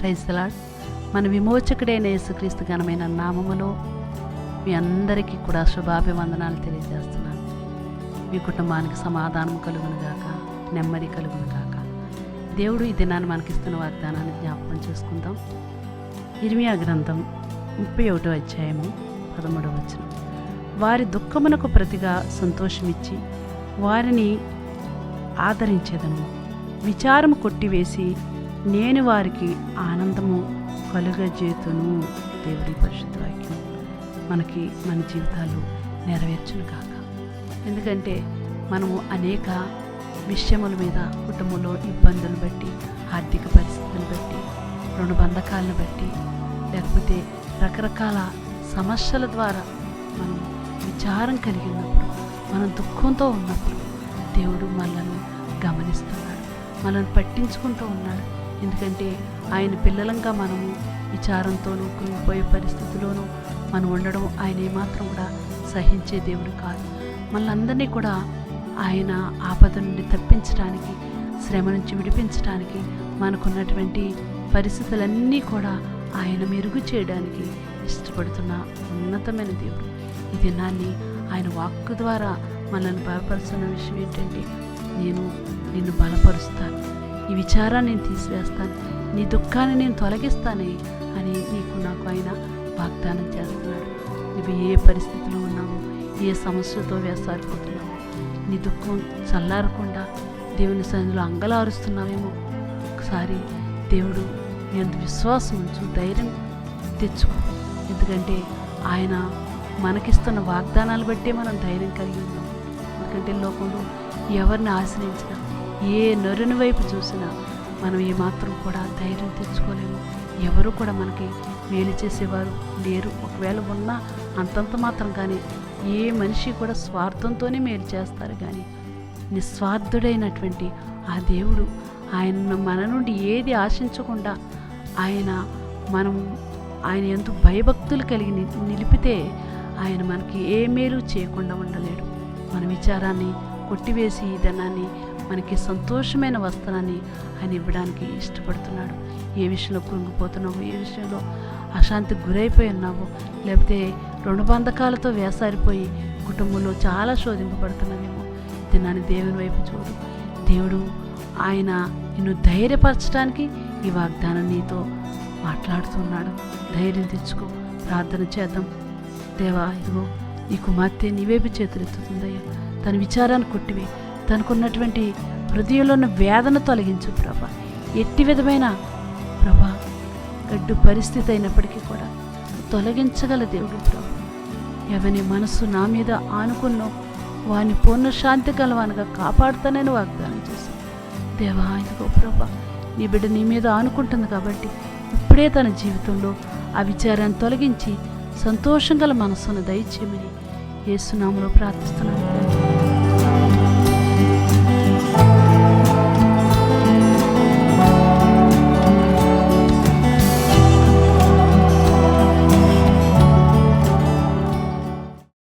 క్రైస్తలాడ్ మన విమోచకుడైన యేసుక్రీస్తు ఘనమైన నామములో మీ అందరికీ కూడా శుభాభివందనాలు తెలియజేస్తున్నాను. మీ కుటుంబానికి సమాధానం కలుగును గాక నెమ్మది కలుగును గాక. దేవుడు ఈ దినాన్ని మనకిస్తున్న వాగ్దానాన్ని జ్ఞాపకం చేసుకుందాం. ఇరిమియా గ్రంథం ముప్పై ఒకటో అధ్యాయము పదమూడవ వచనం. వారి దుఃఖమునకు ప్రతిగా సంతోషమిచ్చి వారిని ఆదరించేదను. విచారము కొట్టివేసి నేను వారికి ఆనందము కలుగజేతును దేవుడి పరిశుద్ధ వాక్యం. మనకి మన జీవితాలు నెరవేర్చును కాక ఎందుకంటే మనము అనేక విషయముల మీద కుటుంబంలో ఇబ్బందులు బట్టి ఆర్థిక పరిస్థితులను బట్టి రెండు బంధకాలను బట్టి లేకపోతే రకరకాల సమస్యల ద్వారా మనం విచారం కలిగి ఉన్నప్పుడు మనం దుఃఖంతో ఉన్నప్పుడు దేవుడు మనలను గమనిస్తున్నాడు. మనల్ని పట్టించుకుంటూ ఉన్నాడు. ఎందుకంటే ఆయన పిల్లలంగా మనము విచారంతోనూ కృంగిపోయే పరిస్థితిలోనూ మనం ఉండడం ఆయన ఏమాత్రం కూడా సహించే దేవుడు కాదు. మనందరినీ కూడా ఆయన ఆపద నుండి తప్పించడానికి శ్రమ నుంచి విడిపించడానికి మనకున్నటువంటి పరిస్థితులన్నీ కూడా ఆయన మెరుగు చేయడానికి ఇష్టపడుతున్న ఉన్నతమైన దేవుడు. ఈ దినాన్ని ఆయన వాక్కు ద్వారా మనల్ని బలపరుస్తున్న విషయం ఏంటంటే నేను నిన్ను బలపరుస్తాను. ఈ విచారాన్ని నేను తీసివేస్తాను. నీ దుఃఖాన్ని నేను తొలగిస్తానే అని నీకు నాకు ఆయన వాగ్దానం చేస్తున్నాడు. నువ్వు ఏ పరిస్థితిలో ఉన్నావు ఏ సమస్యతో వేసారిపోతున్నావు నీ దుఃఖం చల్లారకుండా దేవుని సన్నిధిలో అంగలారుస్తున్నావేమో ఒకసారి దేవుడు ఎంత విశ్వాసం ఉంచు ధైర్యం తెచ్చుకో. ఎందుకంటే ఆయన మనకిస్తున్న వాగ్దానాలు బట్టే మనం ధైర్యం కలిగి ఉన్నాం. ఎందుకంటే లోకంలో ఎవరిని ఆశ్రయించినా ఏ నరుని వైపు చూసినా మనం ఏమాత్రం కూడా ధైర్యం తెచ్చుకోలేము. ఎవరు కూడా మనకి మేలు చేసేవారు లేరు. ఒకవేళ ఉన్నా అంతంత మాత్రం కానీ ఏ మనిషి కూడా స్వార్థంతోనే మేలు చేస్తారు కానీ నిస్వార్థుడైనటువంటి ఆ దేవుడు ఆయన మన నుండి ఏది ఆశించకుండా ఆయన మనం ఆయన ఎంతో భయభక్తులు కలిగి నిలిపితే ఆయన మనకి ఏ మేలు చేయకుండా ఉండలేడు. మన విచారాన్ని కొట్టివేసి ఈ ధనాన్ని మనకి సంతోషమైన వస్త్రాన్ని ఆయన ఇవ్వడానికి ఇష్టపడుతున్నాడు. ఏ విషయంలో కృంగిపోతున్నావు? ఏ విషయంలో అశాంతికి గురైపోయి ఉన్నావు? లేకపోతే రుణబంధకాలతో వేసారిపోయి కుటుంబంలో చాలా శోధింపబడుతున్నావేమో? దినాన్ని దేవుని వైపు చూడు. దేవుడు ఆయన నిన్ను ధైర్యపరచడానికి ఈ వాగ్దానం నీతో మాట్లాడుతున్నాడు. ధైర్యం తెచ్చుకో. ప్రార్థన చేద్దాం. దేవా ఇదిగో ఈ కుమార్తె నీవేపు చేతులెత్తుతుందయ్యా. తన విచారాన్ని కొట్టివి. తనకున్నటువంటి హృదయంలో ఉన్న వేదన తొలగించు ప్రభా. ఎట్టి విధమైన ప్రభా గడ్డు పరిస్థితి అయినప్పటికీ కూడా తొలగించగల దేవుడు ప్రభు. ఎవని మనసు నా మీద ఆనుకున్నో వాని పూర్ణ శాంతి కలవానుగా కాపాడుతానని వాగ్దానం చేశాను దేవా ఇదిగో ప్రభా నీ బిడ్డ నీ మీద ఆనుకుంటుంది కాబట్టి ఇప్పుడే తన జీవితంలో ఆ విచారాన్ని తొలగించి సంతోషం గల మనస్సును దయచేయమని ఏసునామలో ప్రార్థిస్తున్నాను.